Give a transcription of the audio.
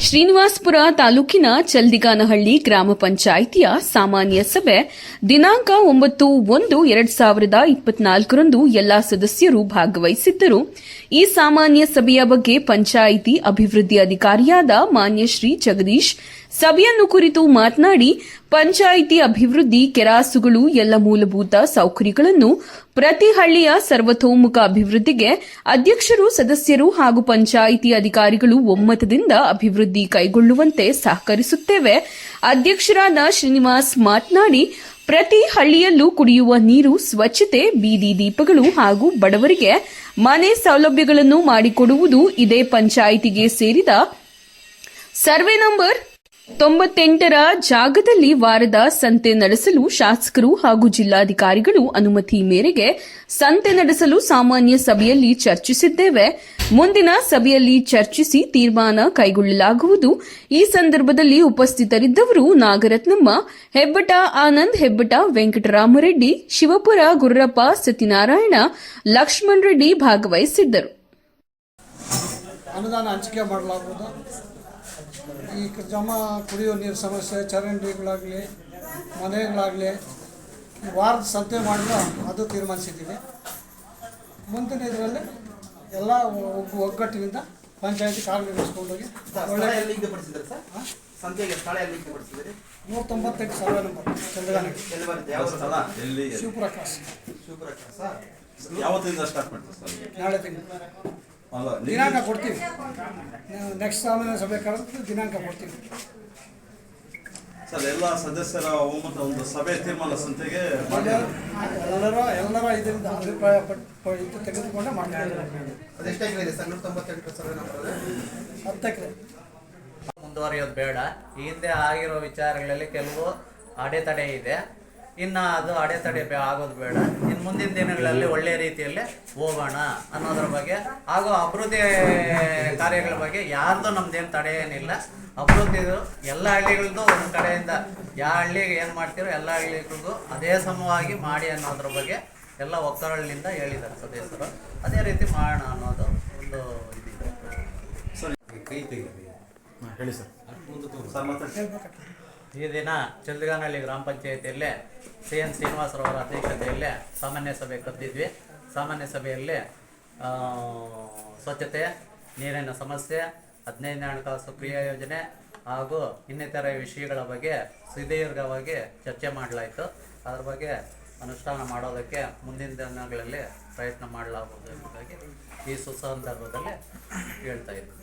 ಶ್ರೀನಿವಾಸಪುರ ತಾಲೂಕಿನ ಚಲ್ದಿಗಾನಹಳ್ಳಿ ಗ್ರಾಮ ಪಂಚಾಯಿತಿಯ ಸಾಮಾನ್ಯ ಸಭೆ ದಿನಾಂಕ ಒಂಬತ್ತು ಒಂದು ಎರಡ್ ಸಾವಿರದ ಇಪ್ಪತ್ನಾಲ್ಕರಂದು ಎಲ್ಲಾ ಸದಸ್ಯರು ಭಾಗವಹಿಸಿದ್ದರು. ಈ ಸಾಮಾನ್ಯ ಸಭೆಯ ಬಗ್ಗೆ ಪಂಚಾಯಿತಿ ಅಭಿವೃದ್ಧಿ ಅಧಿಕಾರಿಯಾದ ಮಾನ್ಯ ಶ್ರೀ ಜಗದೀಶ್ ಸಭೆಯನ್ನು ಕುರಿತು ಮಾತನಾಡಿ, ಪಂಚಾಯಿತಿ ಅಭಿವೃದ್ಧಿ ಕೆರಾಸುಗಳು, ಎಲ್ಲ ಮೂಲಭೂತ ಸೌಕರ್ಯಗಳನ್ನು ಪ್ರತಿ ಹಳ್ಳಿಯ ಸರ್ವತೋಮುಖ ಅಭಿವೃದ್ಧಿಗೆ ಅಧ್ಯಕ್ಷರು, ಸದಸ್ಯರು ಹಾಗೂ ಪಂಚಾಯಿತಿ ಅಧಿಕಾರಿಗಳು ಒಮ್ಮತದಿಂದ ಅಭಿವೃದ್ಧಿ ಕೈಗೊಳ್ಳುವಂತೆ ಸಹಕರಿಸುತ್ತೇವೆ. ಅಧ್ಯಕ್ಷರಾದ ಶ್ರೀನಿವಾಸ್ ಮಾತನಾಡಿ, ಪ್ರತಿ ಹಳ್ಳಿಯಲ್ಲೂ ಕುಡಿಯುವ ನೀರು, ಸ್ವಚ್ಛತೆ, ಬೀದಿ ದೀಪಗಳು ಹಾಗೂ ಬಡವರಿಗೆ ಮನೆ ಸೌಲಭ್ಯಗಳನ್ನು ಮಾಡಿಕೊಡುವುದು ಇದೇ ಪಂಚಾಯಿತಿಗೆ ಸೇರಿದ ಸರ್ವೆ ನಂಬರ್. ತೊಂಬತ್ತೆಂಟರ ಜಾಗದಲ್ಲಿ ವಾರದ ಸಂತೆ ನಡೆಸಲು ಶಾಸಕರು ಹಾಗೂ ಜಿಲ್ಲಾಧಿಕಾರಿಗಳು ಅನುಮತಿ ಮೇರೆಗೆ ಸಂತೆ ನಡೆಸಲು ಸಾಮಾನ್ಯ ಸಭೆಯಲ್ಲಿ ಚರ್ಚಿಸಿದ್ದೇವೆ. ಮುಂದಿನ ಸಭೆಯಲ್ಲಿ ಚರ್ಚಿಸಿ ತೀರ್ಮಾನ ಕೈಗೊಳ್ಳಲಾಗುವುದು. ಈ ಸಂದರ್ಭದಲ್ಲಿ ಉಪಸ್ಥಿತರಿದ್ದವರು ನಾಗರತ್ನಮ್ಮ ಹೆಬ್ಬಟ ಆನಂದ್ ಹೆಬ್ಬಟ ವೆಂಕಟರಾಮರೆಡ್ಡಿ, ಶಿವಪುರ ಗುರ್ರಪ್ಪ ಸತ್ಯನಾರಾಯಣ, ಲಕ್ಷ್ಮಣ್ ರೆಡ್ಡಿ ಭಾಗವಹಿಸಿದ್ದರು. ಈ ಕ- ಜಮ ಕುಡಿಯೋ ನೀರು ಸಮಸ್ಯೆ ಚರಂಡಿಗಳಾಗಲಿ ಮನೆಗಳಾಗಲಿ ವಾರದ ಸಂತೆ ಮಾಡಲು ಅದು ತೀರ್ಮಾನಿಸಿದ್ದೀವಿ. ಮುಂದಿನ ಇದರಲ್ಲಿ ಎಲ್ಲ ಒಗ್ಗು ಒಗ್ಗಟ್ಟಿನಿಂದ ಪಂಚಾಯತಿ ಕಾರ್ಯನಿರ್ವಹಿಸ್ಕೊಂಡೋಗಿ ಸ್ಥಳ ಒಳ್ಳೆ ಎಲ್ಲಿ ನಿಗದಿಪಡಿಸಿದ್ರಿ ಸರ್? ಸಂತೆಗೆ ಸ್ಥಳ ಎಲ್ಲಿ ನಿಗದಿಪಡಿಸಿದ್ರಿ ನೂರ ತೊಂಬತ್ತೆಂಟು ಸರ್ವೆ ನಂಬರ್ ಚಂದ್ರಗಾನಿ ಶಿವಪ್ರಕಾಶ್. ಶಿವಪ್ರಕಾಶ್ ಯಾವತ್ತಿಂದ ಸ್ಟಾರ್ಟ್ ಮಾಡ್ತೀವಿ ಸರ್? ನಾಳೆ ತಿಂಗಳು. ದಿನಾಂಕ ಕೊಡ್ತೀವಿ. ನೆಕ್ಸ್ಟ್ ಸಾಮಾನ್ಯ ಸಭೆ ಕರೆದು ದಿನಾಂಕ ಕೊಡ್ತೀವಿ. ಸರ್ ಎಲ್ಲ ಸದಸ್ಯರ ಒಮ್ಮತ ಒಂದು ಸಭೆ ತೀರ್ಮಾನ ಸಂತೆಗೆ ಎಲ್ಲರೂ ಎಲ್ಲರ ಇದರಿಂದ ಅಭಿಪ್ರಾಯ ಪಟ್ಟು ಇದು? ತೆಗೆದುಕೊಂಡೇ ಮಾಡ್ತಾರೆ ನಂಬರ್ ಮುಂದುವರಿಯೋದು ಬೇಡ. ಈ ಹಿಂದೆ ಆಗಿರೋ ವಿಚಾರಗಳಲ್ಲಿ ಕೆಲವು ಅಡೆತಡೆ ಇದೆ. ಇನ್ನು ಅದು ಅಡೆತಡೆ ಬೇ- ಆಗೋದು ಬೇಡ. ಇನ್ನು ಮುಂದಿನ ದಿನಗಳಲ್ಲಿ ಒಳ್ಳೆಯ ರೀತಿಯಲ್ಲಿ ಹೋಗೋಣ ಅನ್ನೋದ್ರ ಬಗ್ಗೆ ಹಾಗೂ ಅಭಿವೃದ್ಧಿ ಕಾರ್ಯಗಳ ಬಗ್ಗೆ ಯಾರ್ದು ನಮ್ದೇನು ತಡೆ ಏನಿಲ್ಲ. ಅಭಿವೃದ್ಧಿದು ಎಲ್ಲ ಹಳ್ಳಿಗಳದ್ದು ಒಂದು ಕಡೆಯಿಂದ ಯಾವ ಹಳ್ಳಿಗೆ ಏನು ಮಾಡ್ತೀರೋ ಎಲ್ಲ ಹಳ್ಳಿಗಳಿಗೂ ಅದೇ ಸಮವಾಗಿ ಮಾಡಿ ಅನ್ನೋದ್ರ ಬಗ್ಗೆ ಎಲ್ಲ ಒಕ್ಕರಳಿನಿಂದ ಹೇಳಿದ್ದಾರೆ ಸದಸ್ಯರು. ಅದೇ ರೀತಿ ಮಾಡೋಣ ಅನ್ನೋದು ಒಂದು ಇದಿದೆ. ಹೇಳಿ ಸರ್. ಸರ್ ಮಾತಾಡಿ. ಈ ದಿನ ಚಂದ್ರಗಾನಹಳ್ಳಿ ಗ್ರಾಮ ಪಂಚಾಯಿತಿಯಲ್ಲಿ ಸಿ ಎನ್ ಶ್ರೀನಿವಾಸರವರ ಅಧ್ಯಕ್ಷತೆಯಲ್ಲೇ ಸಾಮಾನ್ಯ ಸಭೆ ಕರೆದಿದ್ವಿ. ಸಾಮಾನ್ಯ ಸಭೆಯಲ್ಲಿ ಸ್ವಚ್ಛತೆ, ನೀರಿನ ಸಮಸ್ಯೆ, ಹದಿನೈದನೇ ಹಣಕಾಸು ಕ್ರಿಯಾ ಯೋಜನೆ ಹಾಗೂ ಇನ್ನಿತರ ವಿಷಯಗಳ ಬಗ್ಗೆ ಸುದೀರ್ಘವಾಗಿ ಚರ್ಚೆ ಮಾಡಲಾಯಿತು. ಅದರ ಬಗ್ಗೆ ಅನುಷ್ಠಾನ ಮಾಡೋದಕ್ಕೆ ಮುಂದಿನ ದಿನಗಳಲ್ಲಿ ಪ್ರಯತ್ನ ಮಾಡಲಾಗುವುದು ಎಂಬುದಾಗಿ ಈ ಸುಸಂದರ್ಭದಲ್ಲಿ ಹೇಳ್ತಾ ಇದ್ದೀನಿ